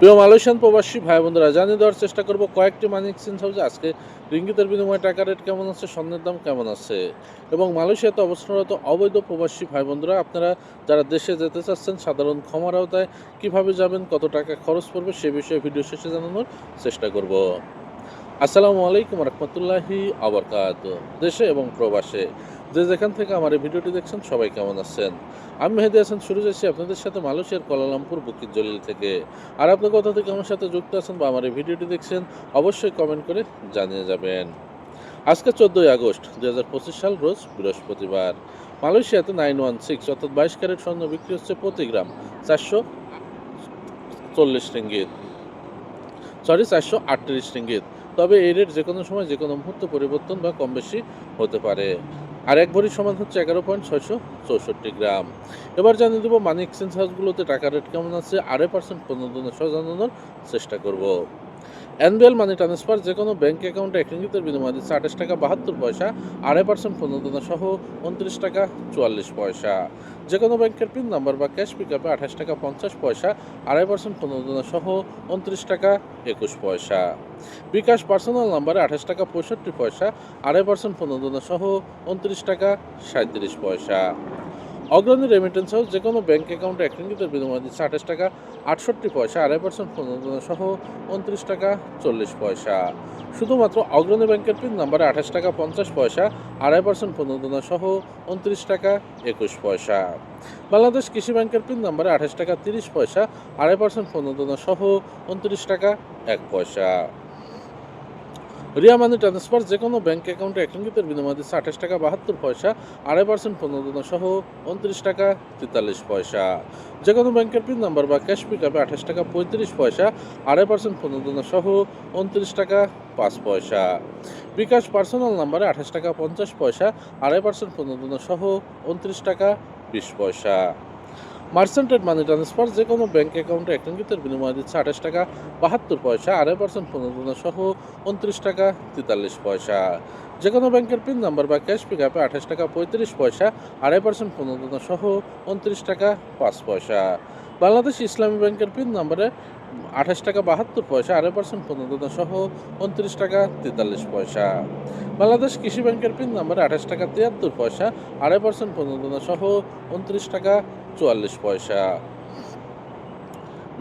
প্রিয় মালয়েশিয়ান প্রবাসী ভাই বোনেরা, জানিয়ে দেওয়ার চেষ্টা করব কয়েকটি মানি এক্সচেঞ্জ হাউসে আজকে রিঙ্গিতের বিনিময়ে টাকা রেট কেমন আছে, স্বর্ণের দাম কেমন আছে? এবং মালয়েশিয়াতে অবস্থানরত অবৈধ প্রবাসী ভাই বোনরা, আপনারা যারা দেশে যেতে চাচ্ছেন, সাধারণ ক্ষমার আওতায় কীভাবে যাবেন, কত টাকা খরচ পড়বে, সে বিষয়ে ভিডিও শেষে জানানোর চেষ্টা করব। আসসালামু আলাইকুম রহমতুল্লাহি আবরকাত দেশে এবং প্রবাসে। যে যেখান থেকে আমার এই ভিডিওটি দেখছেন, সবাই কেমন আছেন? আমি মেহেদি হাসান, শুরু যাচ্ছি আপনাদের সাথে মালয়েশিয়ার কোয়ালালামপুর বুকির জলিল থেকে। আর আপনি কোথা থেকে আমার সাথে যুক্ত আছেন বা আমার এই ভিডিওটি দেখছেন, অবশ্যই কমেন্ট করে জানিয়ে যাবেন। আজকে চোদ্দোই আগস্ট দু হাজার পঁচিশ সাল, রোজ বৃহস্পতিবার। মালয়েশিয়াতে নাইন ওয়ান সিক্স অর্থাৎ বাইশ ক্যারেট স্বর্ণ বিক্রি হচ্ছে প্রতি গ্রাম চারশো চল্লিশ রিঙ্গিত। সরি চারশো আটত্রিশ রিঙ্গিত। তবে এই রেট যে কোনো সময় যে কোনো মুহূর্তে পরিবর্তন বা কম বেশি হতে পারে। আর এক ভরির সমান হচ্ছে এগারো পয়েন্ট ছয়শো চৌষট্টি গ্রাম। এবার জানিয়ে দেবো মানি এক্সচেঞ্জ হাউসগুলোতে টাকা রেট কেমন আছে? আড়াই পার্সেন্ট প্রণোদনের সহ জানানোর চেষ্টা করব। এনবিএল মানি ট্রান্সফার যে কোনো ব্যাঙ্ক অ্যাকাউন্টে এক রিঙ্গিতের বিনিময়ে দিচ্ছে আঠাশ টাকা বাহাত্তর পয়সা, আড়াই পার্সেন্ট প্রণোদনা সহ উনত্রিশ টাকা চুয়াল্লিশ পয়সা। যে কোনো ব্যাংকের পিন নাম্বার বা ক্যাশ পিকআপে আঠাশ টাকা পঞ্চাশ পয়সা, আড়াই পার্সেন্ট প্রণোদনা সহ উনত্রিশ টাকা একুশ পয়সা। বিকাশ পার্সোনাল নাম্বারে আঠাশ টাকা পঁয়ষট্টি পয়সা, আড়াই পার্সেন্ট প্রণোদনা সহ উনত্রিশ টাকা সাঁত্রিশ পয়সা। অগ্রণী রেমিটেন্স হাউস যে কোনো ব্যাঙ্ক অ্যাকাউন্টে এক রিঙ্গিতের বিনিময়ে দিচ্ছে আঠাশ টাকা আটষট্টি পয়সা, আড়াই পার্সেন্ট সহ উনত্রিশ টাকা চল্লিশ পয়সা। শুধুমাত্র অগ্রণী ব্যাংকের পিন নাম্বারে আঠাশ টাকা পঞ্চাশ পয়সা, আড়াই পার্সেন্ট প্রণোদনা সহ উনত্রিশ টাকা একুশ পয়সা। বাংলাদেশ কৃষি ব্যাংকের পিন নাম্বারে আঠাশ টাকা তিরিশ পয়সা, আড়াই পার্সেন্ট প্রণোদনা সহ উনত্রিশ টাকা এক পয়সা। রিয়া মানি ট্রান্সফার যে কোনো ব্যাঙ্ক অ্যাকাউন্টে এক রিঙ্গিতের বিনিময়ে দিচ্ছে আঠাশ টাকা, বাহাত্তর পয়সা, আড়াই পার্সেন্ট পনেরো প্রণোদনা সহ উনত্রিশ টাকা, তেতাল্লিশ পয়সা। যে কোনো ব্যাংকের পিন নাম্বার বা ক্যাশ পিকআপে আঠাশ টাকা, পঁয়ত্রিশ পয়সা, আড়াই পার্সেন্ট পনেরো প্রণোদনা সহ উনত্রিশ টাকা, পাঁচ পয়সা। বিকাশ পার্সোনাল নাম্বারে আঠাশ টাকা, পঞ্চাশ পয়সা, আড়াই পার্সেন্ট পনেরো প্রণোদনা সহ উনত্রিশ টাকা, বিশ পয়সা। মার্সেন্টেড মানি ট্রান্সফার যে কোনো ব্যাঙ্ক অ্যাকাউন্টে এক রিঙ্গিতের বিনিময়ে দিচ্ছে আঠাশ টাকা, বাহাত্তর পয়সা, আড়াই পার্সেন্ট প্রণোদনা সহ উনত্রিশ টাকা তেতাল্লিশ পয়সা। যে কোনো ব্যাংকের পিন নাম্বার বা ক্যাশ পিক আপে আঠাশ টাকা, পঁয়ত্রিশ পয়সা, আড়াই পার্সেন্ট প্রণোদনা সহ উনত্রিশ টাকা, পাঁচ পয়সা। বাংলাদেশ ইসলামী ব্যাংকের পিন নাম্বারে আঠাশ টাকা বাহাত্তর পয়সা, আড়াই পার্সেন্ট পনেরো প্রণোদনা সহ উনত্রিশ টাকা তেতাল্লিশ পয়সা। বাংলাদেশ কৃষি ব্যাংকের পিন নাম্বারে আঠাশ টাকা তিয়াত্তর পয়সা, আড়াই পার্সেন্ট পনেরো প্রণোদনা সহ উনত্রিশ টাকা চুয়াল্লিশ পয়সা।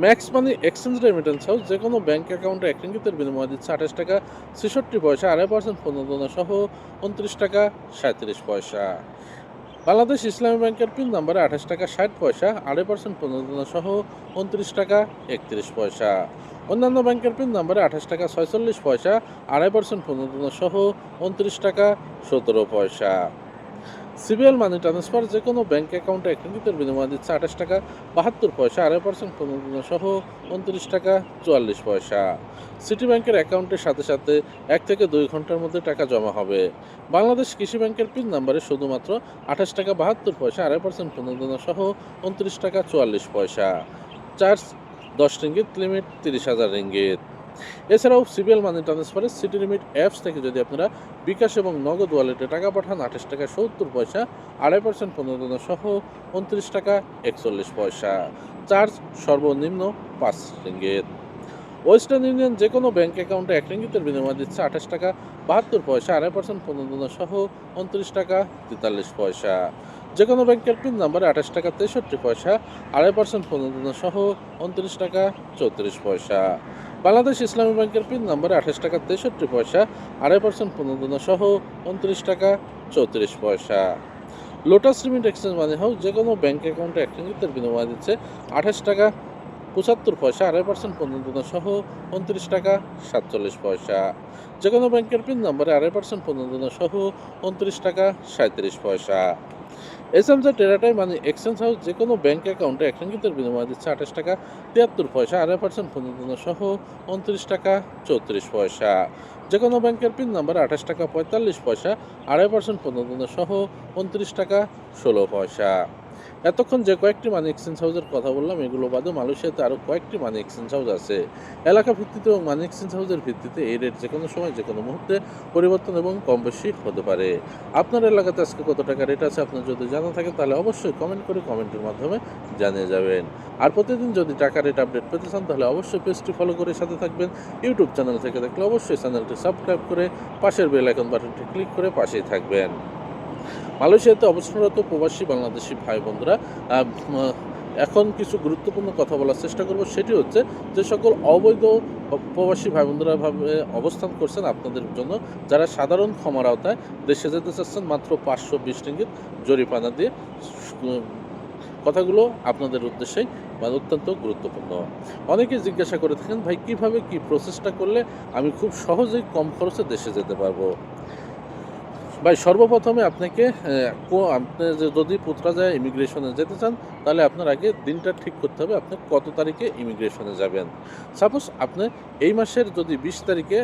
Max money exchange remittance house যে কোনো ব্যাঙ্ক অ্যাকাউন্টে এক রিঙ্গিতের বিনিময়ে দিচ্ছে আঠাশ টাকা ছেষট্টি পয়সা, আড়াই পার্সেন্ট পনেরো প্রণোদনা সহ উনত্রিশ টাকা সাঁত্রিশ পয়সা। বাংলাদেশ ইসলামী ব্যাংকের পিন নাম্বারে আঠাশ টাকা, ষাট পয়সা, আড়াই পার্সেন্ট প্রণোদনা সহ উনত্রিশ টাকা, একত্রিশ পয়সা। অন্যান্য ব্যাংকের পিন নাম্বারে আঠাশ টাকা, ছয়চল্লিশ পয়সা, আড়াই পার্সেন্ট প্রণোদনা সহ উনত্রিশ টাকা, সতেরো পয়সা। সিবিএল মানি ট্রান্সফার যে কোনো ব্যাঙ্ক অ্যাকাউন্টে এক বিনিময়ে দিচ্ছে আঠাশ টাকা, বাহাত্তর পয়সা, আড়াই পার্সেন্ট প্রণোদনা সহ উনত্রিশ টাকা চুয়াল্লিশ পয়সা। সিটি ব্যাংকের অ্যাকাউন্টের সাথে সাথে এক থেকে দুই ঘণ্টার মধ্যে টাকা জমা হবে। বাংলাদেশ কৃষি ব্যাংকের পিন নাম্বারে শুধুমাত্র আঠাশ টাকা, বাহাত্তর পয়সা, আড়াই পার্সেন্ট প্রণোদনা সহ উনত্রিশ টাকা চুয়াল্লিশ পয়সা। চার্জ দশ রিঙ্গিত, লিমিট তিরিশ হাজার রিঙ্গিত। এছাড়াও সিবিএল মানি ট্রান্সফারের সিটি লিমিট অ্যাপস থেকে যদি আপনারা বিকাশ এবং নগদ ওয়ালেটে টাকা পাঠান, আঠাশ টাকা, সত্তর পয়সা, আড়াই পার্সেন্ট প্রণোদনা সহ উনত্রিশ টাকা, একচল্লিশ পয়সা। চার্জ সর্বনিম্ন পাঁচ রিঙ্গিত। ওয়েস্টার্ন ইউনিয়ন যে কোনো ব্যাঙ্ক অ্যাকাউন্টে এক রিঙ্গিতের বিনিময়ে দিচ্ছে আঠাশ টাকা, বাহাত্তর পয়সা, আড়াই পার্সেন্ট প্রণোদনা সহ উনত্রিশ টাকা, তেতাল্লিশ পয়সা। যে কোনো ব্যাংকের পিন নাম্বারে আঠাশ টাকা, তেষট্টি পয়সা, আড়াই পার্সেন্ট প্রণোদনা সহ উনত্রিশ টাকা, চৌত্রিশ পয়সা। বাংলাদেশ ইসলামী ব্যাংকের পিন নাম্বারে আঠাশ টাকা তেষট্টি পয়সা, আড়াই পার্সেন্ট প্রণোদনা সহ উনত্রিশ টাকা চৌত্রিশ পয়সা। Lotus limit exchange money house যে কোনো ব্যাঙ্ক অ্যাকাউন্টে এক বিনিময়ে দিচ্ছে আঠাশ টাকা পঁচাত্তর পয়সা, আড়াই পার্সেন্ট প্রণোদনা সহ উনত্রিশ টাকা সাতচল্লিশ পয়সা। যে কোনো ব্যাংকের পিন নম্বরে আড়াই পার্সেন্ট প্রণোদনা সহ উনত্রিশ টাকা সাঁত্রিশ পয়সা। এস টেরাটাই মানে এক্সচেঞ্জ হাউস যে কোনো ব্যাঙ্ক অ্যাকাউন্টে এক বিনিময়ে দিচ্ছে আঠাশ টাকা, তিয়াত্তর পয়সা আড়াই পার্সেন্ট প্রণোদনা সহ উনত্রিশ টাকা চৌত্রিশ পয়সা। যে কোনো ব্যাংকের পিন নাম্বার আঠাশ টাকা পঁয়তাল্লিশ পয়সা আড়াই পার্সেন্ট প্রণোদনা সহ উনত্রিশ টাকা ষোলো পয়সা। এতক্ষণ যে কয়েকটি মানি এক্সচেঞ্জ হাউসের কথা বললাম, এগুলো বাদে মালয়েশিয়াতে আরও কয়েকটি মানি এক্সচেঞ্জ হাউস আছে। এলাকা ভিত্তিতে এবং মানি এক্সচেঞ্জ হাউসের ভিত্তিতে এই রেট যে কোনো সময় যে কোনো মুহূর্তে পরিবর্তন এবং কম বেশি হতে পারে। আপনার এলাকাতে আজকে কত টাকা রেট আছে, আপনার যদি জানা থাকে তাহলে অবশ্যই কমেন্ট করে কমেন্টের মাধ্যমে জানিয়ে যাবেন। আর প্রতিদিন যদি টাকা রেট আপডেট পেতে চান, তাহলে অবশ্যই পেজটি ফলো করে সাথে থাকবেন। ইউটিউব চ্যানেল থেকে দেখলে অবশ্যই চ্যানেলটি সাবস্ক্রাইব করে পাশের বেল আইকন বাটনটি ক্লিক করে পাশেই থাকবেন। মালয়েশিয়াতে অবস্থানরত প্রবাসী বাংলাদেশি ভাই বোনরা এখন কিছু গুরুত্বপূর্ণ কথা বলার চেষ্টা করব। সেটি হচ্ছে যে সকল অবৈধ প্রবাসী ভাই বোনরা ভাবে অবস্থান করছেন আপনাদের জন্য। যারা সাধারণ ক্ষমার আওতায় দেশে যেতে চাচ্ছেন, মাত্র পাঁচশো বিশ রিঙ্গিত জরিপানা দিয়ে কথাগুলো আপনাদের উদ্দেশ্যেই মানে অত্যন্ত গুরুত্বপূর্ণ। অনেকে জিজ্ঞাসা করে থাকেন, ভাই, কীভাবে কি প্রসেসটা করলে আমি খুব সহজেই কম খরচে দেশে যেতে পারব? ভাই, সর্বপ্রথমে আপনাকে আপনি যদি পুত্রাজায় ইমিগ্রেশনে যেতে চান, তাহলে আপনার আগে দিনটা ঠিক করতে হবে, আপনি কত তারিখে ইমিগ্রেশনে যাবেন? সাপোজ আপনি এই মাসের যদি বিশ তারিখে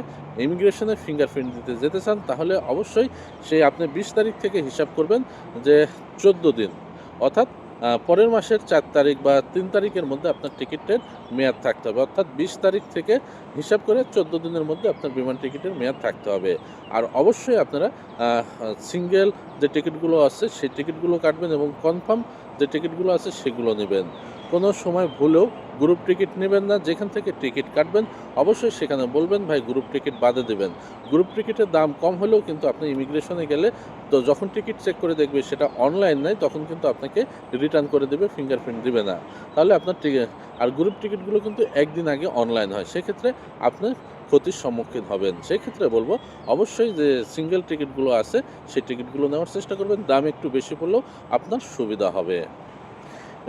ইমিগ্রেশনে ফিঙ্গারপ্রিন্ট দিতে যেতে চান, তাহলে অবশ্যই সেই আপনি বিশ তারিখ থেকে হিসাব করবেন যে চোদ্দ দিন। অর্থাৎ পরের মাসের চার তারিখ বা তিন তারিখের মধ্যে আপনার টিকিটের মেয়াদ থাকতে হবে। অর্থাৎ বিশ তারিখ থেকে হিসাব করে চোদ্দ দিনের মধ্যে আপনার বিমান টিকিটের মেয়াদ থাকতে হবে। আর অবশ্যই আপনারা সিঙ্গেল যে টিকিটগুলো আছে সেই টিকিটগুলো কাটবেন এবং কনফার্ম যে টিকিটগুলো আছে সেগুলো নেবেন। কোনো সময় ভুলেও গ্রুপ টিকিট নেবেন না, যেখান থেকে টিকিট কাটবেন, অবশ্যই সেখানে বলবেন, ভাই গ্রুপ টিকিট বাদে দেবেন। গ্রুপ টিকিটের দাম কম হলেও কিন্তু আপনি ইমিগ্রেশনে গেলে তো যখন টিকিট চেক করে দেখবে সেটা অনলাইন নাই, তখন কিন্তু আপনাকে রিটার্ন করে দেবে ফিঙ্গারপ্রিন্ট দিবে না। তাহলে আপনার টিকিট আর গ্রুপ টিকিটগুলো কিন্তু একদিন আগে অনলাইন হয়। সেক্ষেত্রে আপনি ক্ষতির সম্মুখীন হবেন। সেক্ষেত্রে বলব, অবশ্যই যে সিঙ্গেল টিকিটগুলো আছে, সেই টিকিটগুলো নেওয়ার চেষ্টা করবেন। দাম একটু বেশি পড়লেও আপনার সুবিধা হবে।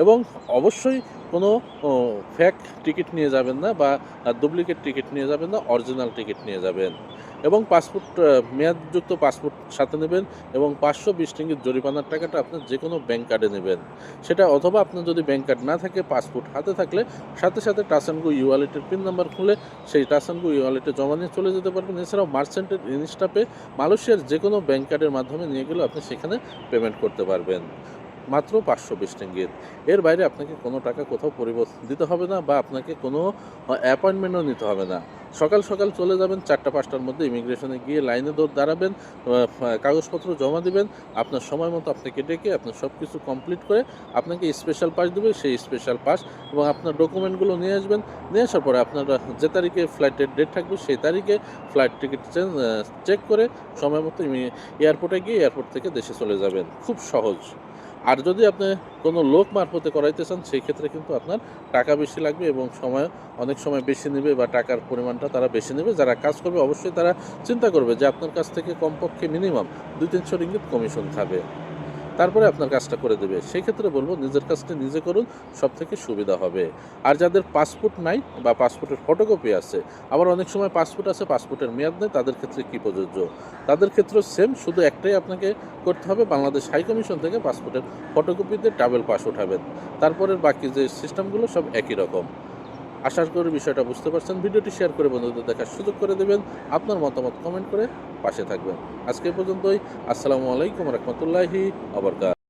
এবং অবশ্যই কোনো ফ্যাক টিকিট নিয়ে যাবেন না বা ডুপ্লিকেট টিকিট নিয়ে যাবেন না অরিজিনাল টিকিট নিয়ে যাবেন। এবং পাসপোর্ট মেয়াদযুক্ত পাসপোর্ট সাথে নেবেন এবং পাঁচশো বিশ টিঙ্গির জরিমানার টাকাটা আপনার যে কোনো ব্যাঙ্ক কার্ডে নেবেন। সেটা অথবা আপনার যদি ব্যাঙ্ক কার্ড না থাকে, পাসপোর্ট হাতে থাকলে সাথে সাথে টাচ অ্যান্ড গো ই ওয়ালেটের পিন নাম্বার খুলে সেই টাচ অ্যান্ড গো ই ওয়ালেটে জমা নিয়ে চলে যেতে পারবেন। এছাড়াও মার্চেন্টের ইনস্টাপে মালয়েশিয়ার যে কোনো ব্যাঙ্ক কার্ডের মাধ্যমে নিয়ে গেলেও আপনি সেখানে পেমেন্ট করতে পারবেন। মাত্র পাঁচশো বিশ টিঙ্গিত এর বাইরে আপনাকে কোনো টাকা কোথাও পরিবর্তন দিতে হবে না বা আপনাকে কোনো অ্যাপয়েন্টমেন্টও নিতে হবে না। সকাল সকাল চলে যাবেন, চারটা পাঁচটার মধ্যে ইমিগ্রেশনে গিয়ে লাইনে দৌড় দাঁড়াবেন কাগজপত্র জমা দিবেন, আপনার সময় মতো আপনাকে ডেকে আপনার সব কিছু কমপ্লিট করে আপনাকে স্পেশাল পাস দেবে, সেই স্পেশাল পাস এবং আপনার ডকুমেন্টগুলো নিয়ে আসবেন। নিয়ে আসার পরে আপনার যে তারিখে ফ্লাইটের ডেট থাকবে সেই তারিখে ফ্লাইট টিকিট চেক করে সময় মতো এয়ারপোর্টে গিয়ে এয়ারপোর্ট থেকে দেশে চলে যাবেন। খুব সহজ। আর যদি আপনি কোনো লোক মারফতে করাইতে চান, সেই ক্ষেত্রে কিন্তু আপনার টাকা বেশি লাগবে এবং সময়, অনেক সময় বেশি নেবে বা টাকার পরিমাণটা তারা বেশি নেবে। যারা কাজ করবে, অবশ্যই তারা চিন্তা করবে যে আপনার কাছ থেকে কমপক্ষে মিনিমাম দুই তিনশো রিঙ্গিত কমিশন খাবে তারপরে আপনার কাজটা করে দেবে। সেই ক্ষেত্রে বলব নিজের কাজটা নিজে করুন সব থেকে সুবিধা হবে। আর যাদের পাসপোর্ট নাই বা পাসপোর্টের ফটোকপি আছে, আবার অনেক সময় পাসপোর্ট আছে, পাসপোর্টের মেয়াদ নেই, তাদের ক্ষেত্রে কি প্রযোজ্য? তাদের ক্ষেত্রে সেম শুধু একটাই আপনাকে করতে হবে, বাংলাদেশ হাই কমিশন থেকে পাসপোর্টের ফটোকপিতে ট্রাভেল পাস উঠাবেন। তারপরের বাকি যে সিস্টেমগুলো সব একই রকম। আশা করি বিষয়টা বুঝতে পারছেন। ভিডিওটি শেয়ার করে বন্ধুদের দেখার সুযোগ করে দেবেন। আপনার মতামত কমেন্ট করে পাশে থাকবেন। আজকে পর্যন্তই। আসসালামু আলাইকুম রহমতুল্লাহি আবরকাত